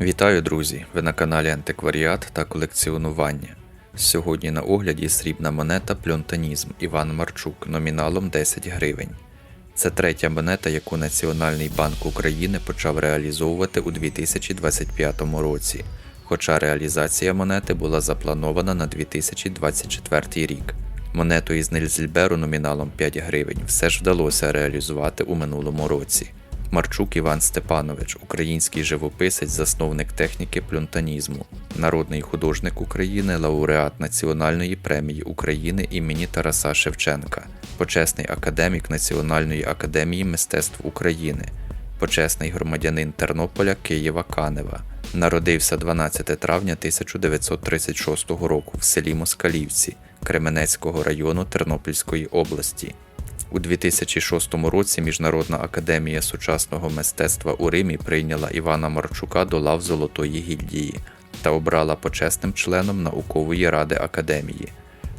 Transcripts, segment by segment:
Вітаю, друзі! Ви на каналі Антикваріат та колекціонування. Сьогодні на огляді срібна монета Пльонтанізм Іван Марчук номіналом 10 гривень. Це третя монета, яку Національний банк України почав реалізовувати у 2025 році, хоча реалізація монети була запланована на 2024 рік. Монету із Нельзільберу номіналом 5 гривень все ж вдалося реалізувати у минулому році. Марчук Іван Степанович, український живописець, засновник техніки плюнтанізму, народний художник України, лауреат Національної премії України імені Тараса Шевченка, почесний академік Національної академії мистецтв України, почесний громадянин Тернополя Києва Канева. Народився 12 травня 1936 року в селі Москалівці Кременецького району Тернопільської області. У 2006 році Міжнародна академія сучасного мистецтва у Римі прийняла Івана Марчука до лав Золотої гільдії та обрала почесним членом наукової ради академії.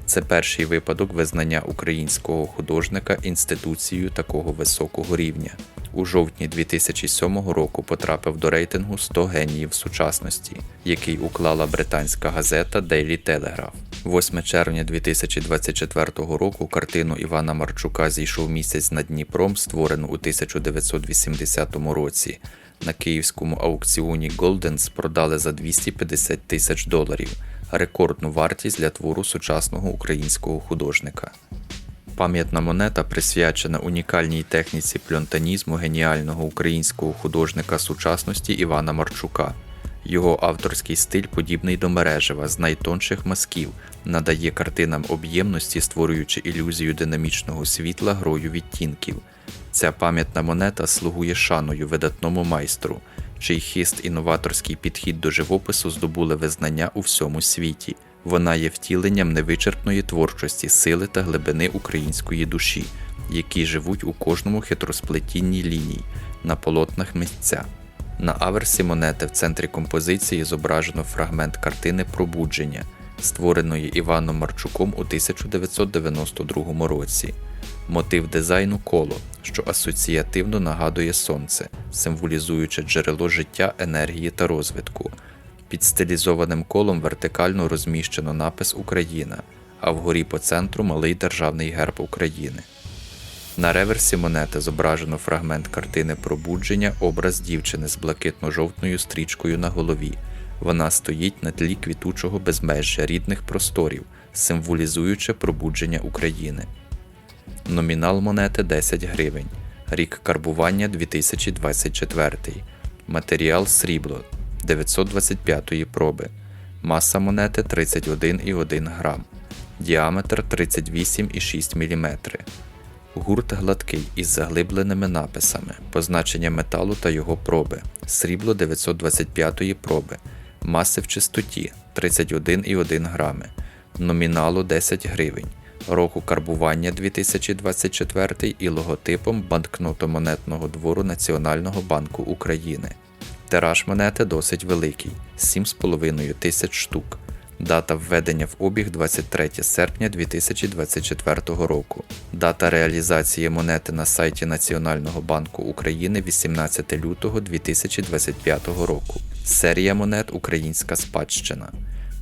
Це перший випадок визнання українського художника інституцією такого високого рівня. У жовтні 2007 року потрапив до рейтингу 100 геніїв сучасності, який уклала британська газета Daily Telegraph. 8 червня 2024 року картину Івана Марчука зійшов місяць над Дніпром, створену у 1980 році. На київському аукціоні Goldens продали за 250 тисяч доларів, рекордну вартість для твору сучасного українського художника. Пам'ятна монета присвячена унікальній техніці пльонтанізму геніального українського художника сучасності Івана Марчука. Його авторський стиль подібний до мережева з найтонших мазків, надає картинам об'ємності, створюючи ілюзію динамічного світла грою відтінків. Ця пам'ятна монета слугує шаною видатному майстру, чий хист і новаторський підхід до живопису здобули визнання у всьому світі. Вона є втіленням невичерпної творчості, сили та глибини української душі, які живуть у кожному хитросплетінні ліній, на полотнах митця. На аверсі монети в центрі композиції зображено фрагмент картини Пробудження, створеної Іваном Марчуком у 1992 році. Мотив дизайну коло, що асоціативно нагадує сонце, символізуючи джерело життя, енергії та розвитку. Під стилізованим колом вертикально розміщено напис Україна, а вгорі по центру малий державний герб України. На реверсі монети зображено фрагмент картини Пробудження, образ дівчини з блакитно-жовтною стрічкою на голові. Вона стоїть на тлі квітучого безмежжя рідних просторів, символізуючи пробудження України. Номінал монети 10 гривень. Рік карбування 2024. Матеріал срібло 925 проби. Маса монети 31,1 грам. Діаметр 38,6 мм. Гурт гладкий із заглибленими написами, позначення металу та його проби, срібло 925 проби, маси в чистоті 31,1 грами, номіналу 10 гривень, року карбування 2024 і логотипом банкнотомонетного двору Національного банку України. Тираж монети досить великий 7,5 тисяч штук. Дата введення в обіг 23 серпня 2024 року. Дата реалізації монети на сайті Національного банку України 18 лютого 2025 року. Серія монет Українська спадщина.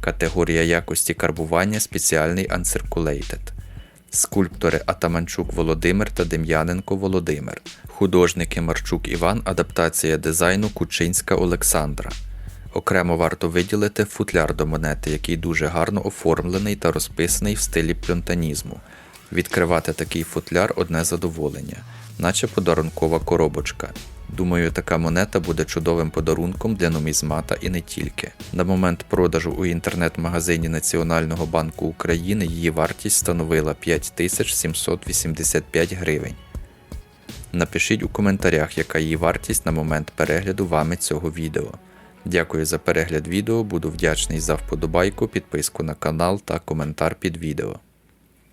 Категорія якості карбування спеціальний Uncirculated. Скульптори Атаманчук Володимир та Дем'яненко Володимир. Художники Марчук Іван, адаптація дизайну Кучинська Олександра. Окремо варто виділити футляр до монети, який дуже гарно оформлений та розписаний в стилі плюнтанізму. Відкривати такий футляр одне задоволення, наче подарункова коробочка. Думаю, така монета буде чудовим подарунком для нумізмата і не тільки. На момент продажу у інтернет-магазині Національного банку України її вартість становила 5785 гривень. Напишіть у коментарях, яка її вартість на момент перегляду вами цього відео. Дякую за перегляд відео, буду вдячний за вподобайку, підписку на канал та коментар під відео.